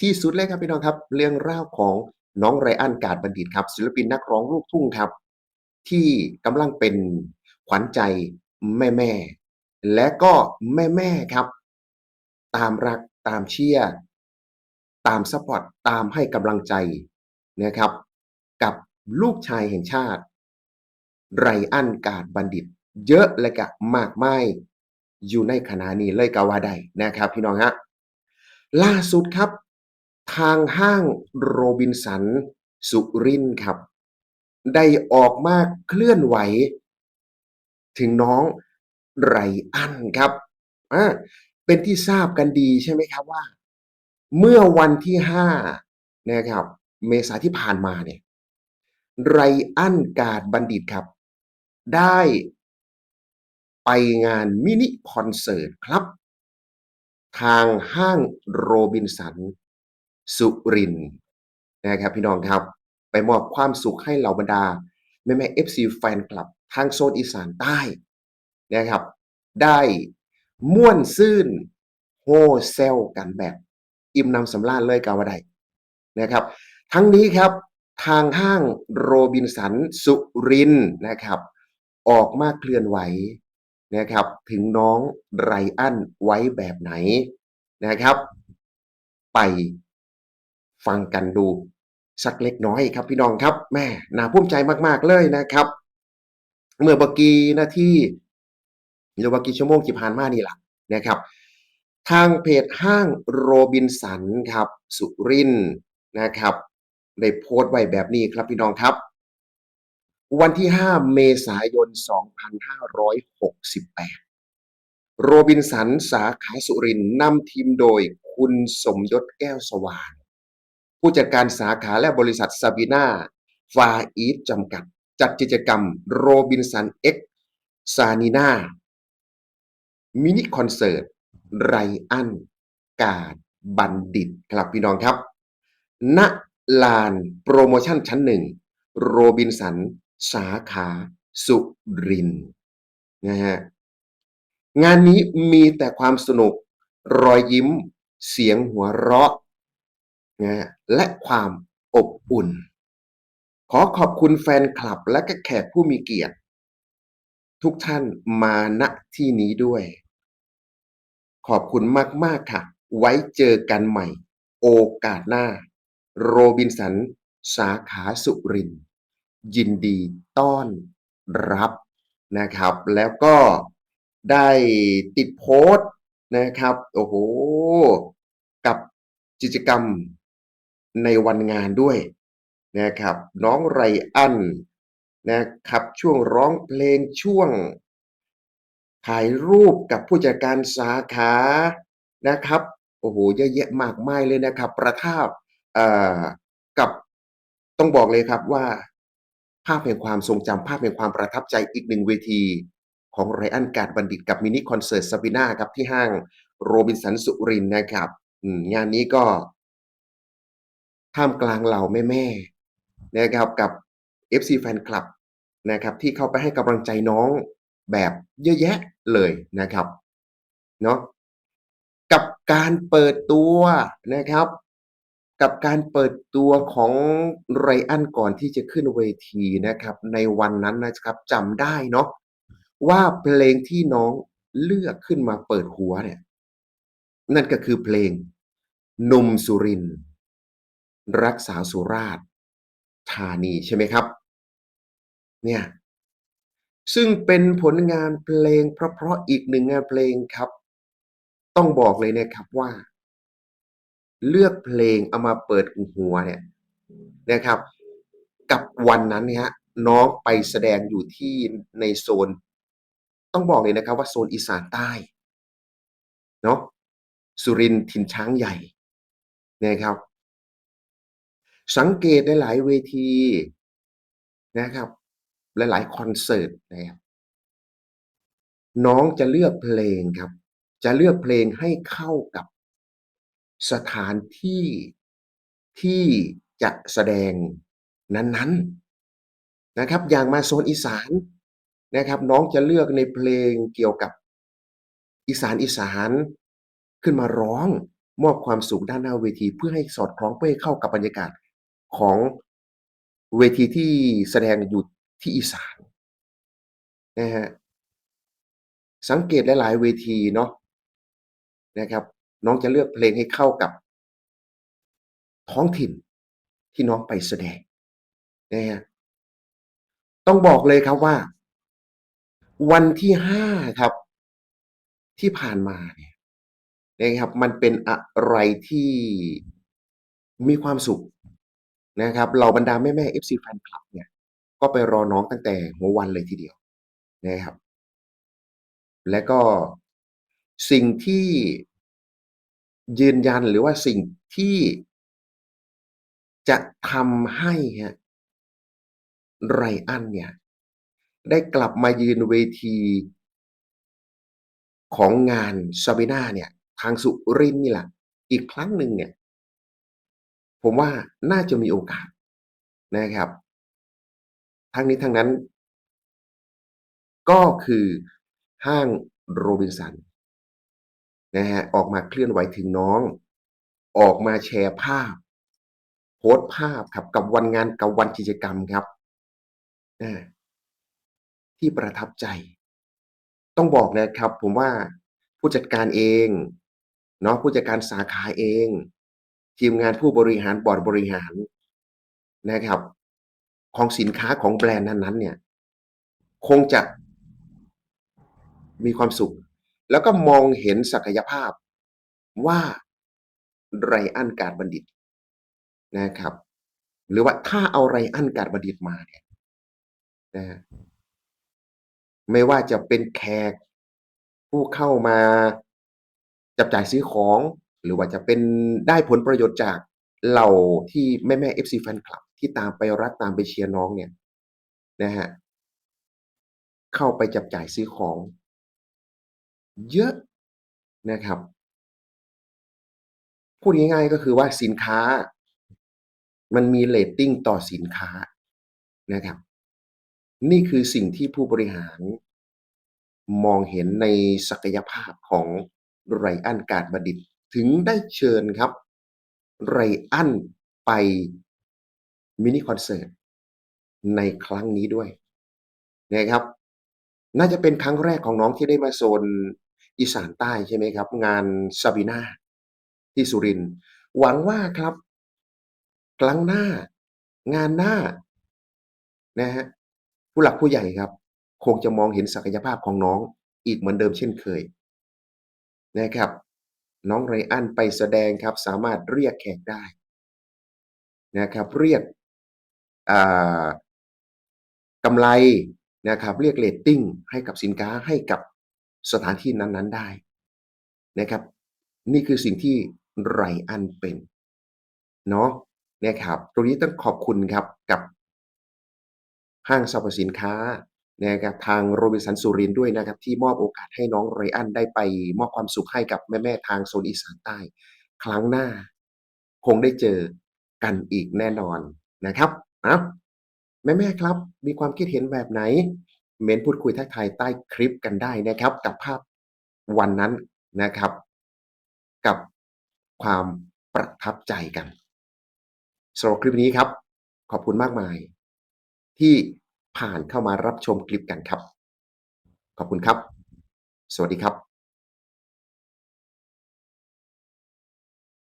ที่สุดเลยครับพี่น้องครับ เรื่องราวของน้องไรอันกาดบัณฑิตครับ ศิลปินนักร้องลูกทุ่งครับ ที่กำลังเป็นขวัญใจแม่ๆและก็แม่ๆครับ ตามรักตามเชียร์ตามซัพพอร์ตตามให้กำลังใจนะครับ กับลูกชายแห่งชาติ ไรอันกาดบัณฑิต เยอะและกะมากมายอยู่ในขณะนี้เลยก็ว่าได้นะครับ พี่น้องฮะล่าสุดครับ ทางห้างโรบินสัน สุรินทร์ครับ ได้ออกมาเคลื่อนไหว ถึงน้องไรอันครับอ่าเป็นที่ทราบกันดีใช่ไหมครับว่า เมื่อวันที่ห้านะครับ เมษาที่ผ่านมาเนี่ย ไรอันกาดบัณฑิตครับ ได้ไปงานมินิคอนเสิร์ตครับ ทางห้างโรบินสัน สุรินนะครับพี่น้องครับ ไปมอบความสุขให้เหล่าบรรดา แม่แม่เอฟซีแฟนคลับ ทางโซนอีสานใต้นะครับ ได้ม่วนซื่นโฮเซลกันแบบ อิ่มนำสำราญเลยกาวาไดนะครับ ทั้งนี้ครับทางห้างโรบินสันสุรินนะครับ ออกมาเคลื่อนไหวนะครับ ถึงน้องไรอันไว้แบบไหนนะครับ ไป ฟังกันดูสักเล็กน้อยครับพี่น้องครับแม่น่าภูมิใจมาก ๆ เลยนะครับ เมื่อเมื่อกี้นาทีหรือว่ากีชั่วโมงที่ผ่านมานี่แหละนะครับ ทางเพจห้างโรบินสันครับ สุรินนะครับได้โพสต์ไว้แบบนี้ครับพี่น้องครับ วันที่ 5 เมษายน 2568 โรบินสันสาขาสุรินนำทีมโดยคุณสมยศแก้วสว่าง ผู้จัดการสาขาและบริษัทซาบิน่าฟาอีทจำกัด จัดกิจกรรมโรบินสันเอ็กซานีนามินิคอนเสิร์ต ไรอัน กาดบัณฑิตครับพี่น้องครับ ณลานโปรโมชั่นชั้นหนึ่ง โรบินสัน สาขาสุรินนะฮะงานนี้มีแต่ความสนุก รอยยิ้ม เสียงหัวเราะ นะและความอบอุ่น ขอขอบคุณแฟนคลับและก็แขกผู้มีเกียรติ ทุกท่านมาณที่นี้ด้วย ขอบคุณมาก ๆ ค่ะ ไว้เจอกันใหม่ โอกาสหน้า โรบินสัน สาขาสุริน ยินดีต้อนรับนะครับ แล้วก็ได้ติดโพสต์นะครับ โอ้โห กับกิจกรรม ในวันงานด้วยนะครับ น้องไรอันนะครับ ช่วงร้องเพลงช่วง ถ่ายรูปกับผู้จัดการสาขานะครับ โอ้โหเยอะแยะมากมายเลยนะครับ ประทับกับต้องบอกเลยครับว่า ภาพแห่งความทรงจำภาพแห่งความประทับใจอีกหนึ่งเวที ของไรอันกาดบัณฑิตกับมินิคอนเสิร์ตซาบิน่าครับที่ห้างโรบินสันสุรินนะครับงานนี้ก็ ท่ามกลางเหล่าแม่ๆนะครับกับ FC แฟนคลับนะครับที่เข้าไปให้กำลังใจน้องแบบเยอะแยะเลยนะครับเนาะกับการเปิดตัวนะครับ กับการเปิดตัวของไรอันก่อนที่จะขึ้นเวทีนะครับ ในวันนั้นนะครับจำได้เนาะว่าเพลงที่น้องเลือกขึ้นมาเปิดหัวเนี่ย นั่นก็คือเพลงหนุ่มสุรินทร์ รักสาสุราษฎร์ธานีใช่ไหมครับ เนี่ย ซึ่งเป็นผลงานเพลงเพราะๆอีกหนึ่งงานเพลงครับ ต้องบอกเลยนะครับว่า เลือกเพลงเอามาเปิดหัวเนี่ยนะครับ กับวันนั้นเนี่ยน้องไปแสดงอยู่ที่ในโซน ต้องบอกเลยนะครับว่าโซนอีสานใต้เนาะสุรินทร์ทินช้างใหญ่นะครับ สังเกตหลาย ๆ เวทีนะครับ หลาย ๆ คอนเสิร์ตนะครับน้องจะเลือกเพลงครับ จะเลือกเพลงให้เข้ากับสถานที่ที่จะแสดงนั้น ๆนะครับ อย่างมาโซนอีสานนะครับ น้องจะเลือกในเพลงเกี่ยวกับอีสานอีสานขึ้นมาร้องมอบความสุขด้านหน้าเวที เพื่อให้สอดคล้องเพื่อให้เข้ากับบรรยากาศ ของเวทีที่แสดงอยู่ที่อีสานนะฮะสังเกตหลาย ๆ เวทีเนาะนะครับ น้องจะเลือกเพลงให้เข้ากับ ท้องถิ่นที่น้องไปแสดงนะครับต้องบอกเลยครับว่า วันที่5ครับ ที่ผ่านมาเนี่ยนะครับ มันเป็นอะไรที่มีความสุข นะครับเหล่าบรรดาแม่ๆ FC แฟนคลับเนี่ยก็ไปรอน้องตั้งแต่หัววันเลยทีเดียวนะครับ และก็สิ่งที่ยืนยันหรือว่าสิ่งที่จะทำให้ครับไรอันเนี่ย ได้กลับมายืนเวทีของงาน Sabrina เนี่ย ทางสุรินนี่แหละ อีกครั้งหนึ่งเนี่ย ผมว่าน่าจะมีโอกาสนะครับ ทั้งนี้ทั้งนั้น ก็คือห้าง Robinson นะครับออกมาเคลื่อนไหวถึงน้อง ออกมาแชร์ภาพ โพสต์ภาพครับกับวันงานกับวันกิจกรรมครับที่ประทับใจ ต้องบอกนะครับ ผมว่าผู้จัดการเองเนาะผู้จัดการสาขาเอง ทีมงานผู้บริหารบอร์ดบริหารนะครับ ของสินค้าของแบรนด์นั้นๆเนี่ย คงจะมีความสุข แล้วก็มองเห็นศักยภาพว่าไรอันกาจบัณฑิตนะครับ หรือว่าถ้าเอาไรอันกาจบัณฑิตมาเนี่ยนะไม่ว่าจะเป็นแขกผู้เข้ามาจับจ่ายซื้อของ หรือว่าจะเป็นได้ผลประโยชน์จากเหล่าที่แม่ๆ FC แฟนคลับ ที่ตามไปรักตามไปเชียร์น้องเนี่ยนะครับเข้าไปจับจ่ายซื้อของ เยอะนะครับ พูดง่ายๆก็คือว่าสินค้า มันมีเรตติ้งต่อสินค้านะครับ นี่คือสิ่งที่ผู้บริหารมองเห็นในศักยภาพของไรอันกาจบัณฑิต ถึงได้เชิญครับไรอันไปมินิคอนเสิร์ตในครั้งนี้ด้วยนะครับ น่าจะเป็นครั้งแรกของน้องที่ได้มาโซนอีสานใต้ใช่ไหมครับ งาน Sabrina ที่สุรินหวังว่าครับ ครั้งหน้างานหน้านะครับผู้หลักผู้ใหญ่ครับ คงจะมองเห็นศักยภาพของน้องอีกเหมือนเดิมเช่นเคยนะครับ น้องไรอันไปแสดงครับ สามารถเรียกแขกได้นะครับ เรียกกำไรนะครับ เรียกเรตติ้งให้กับสินค้าให้กับสถานที่นั้น ๆได้นะครับ นี่คือสิ่งที่ไรอันเป็นเนาะนะครับ ตรงนี้ต้องขอบคุณครับกับห้างสรรพสินค้า นะครับทาง Robinson สุรินด้วยนะครับที่มอบโอกาสให้น้องไรอันได้ไปมอบความสุขให้กับแม่ๆทางโซนอีสานใต้ ครั้งหน้า คงได้เจอกันอีกแน่นอนนะครับอ้าวแม่ๆครับ มีความคิดเห็นแบบไหน เม้นพูดคุยทักทายใต้คลิปกันได้นะครับ กับภาพวันนั้นนะครับ กับความประทับใจกันสำหรับคลิปนี้ครับ ขอบคุณมากมาย ที่ ผ่านเข้ามารับชมคลิปกันครับ ขอบคุณครับ สวัสดีครับ